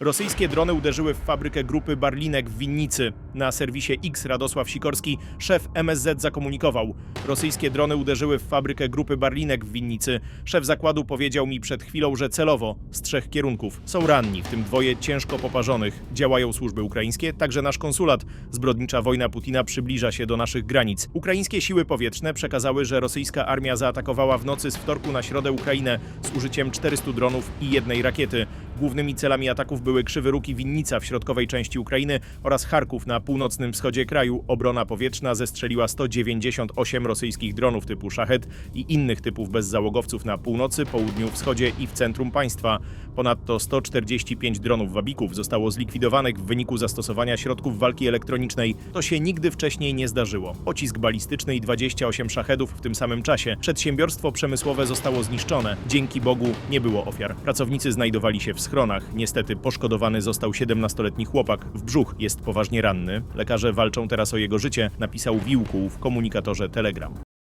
Rosyjskie drony uderzyły w fabrykę grupy Barlinek w Winnicy. Na serwisie X Radosław Sikorski, szef MSZ zakomunikował. Rosyjskie drony uderzyły w fabrykę grupy Barlinek w Winnicy. Szef zakładu powiedział mi przed chwilą, że celowo z trzech kierunków. Są ranni, w tym dwoje ciężko poparzonych. Działają służby ukraińskie, także nasz konsulat. Zbrodnicza wojna Putina przybliża się do naszych granic. Ukraińskie siły powietrzne przekazały, że rosyjska armia zaatakowała w nocy z wtorku na środę Ukrainę z użyciem 400 dronów i jednej rakiety. Głównymi celami ataków były Krzywy Róg i Winnica w środkowej części Ukrainy oraz Charków na północnym wschodzie kraju. Obrona powietrzna zestrzeliła 198 rosyjskich dronów typu Szachet i innych typów bezzałogowców na północy, południu, wschodzie i w centrum państwa. Ponadto 145 dronów wabików zostało zlikwidowanych w wyniku zastosowania środków walki elektronicznej. To się nigdy wcześniej nie zdarzyło. Pocisk balistyczny i 28 szachedów w tym samym czasie. Przedsiębiorstwo przemysłowe zostało zniszczone. Dzięki Bogu nie było ofiar. Pracownicy znajdowali się w schronach. Niestety poszkodowany został 17-letni chłopak. W brzuch jest poważnie ranny. Lekarze walczą teraz o jego życie, napisał Wiłkuł w komunikatorze Telegram.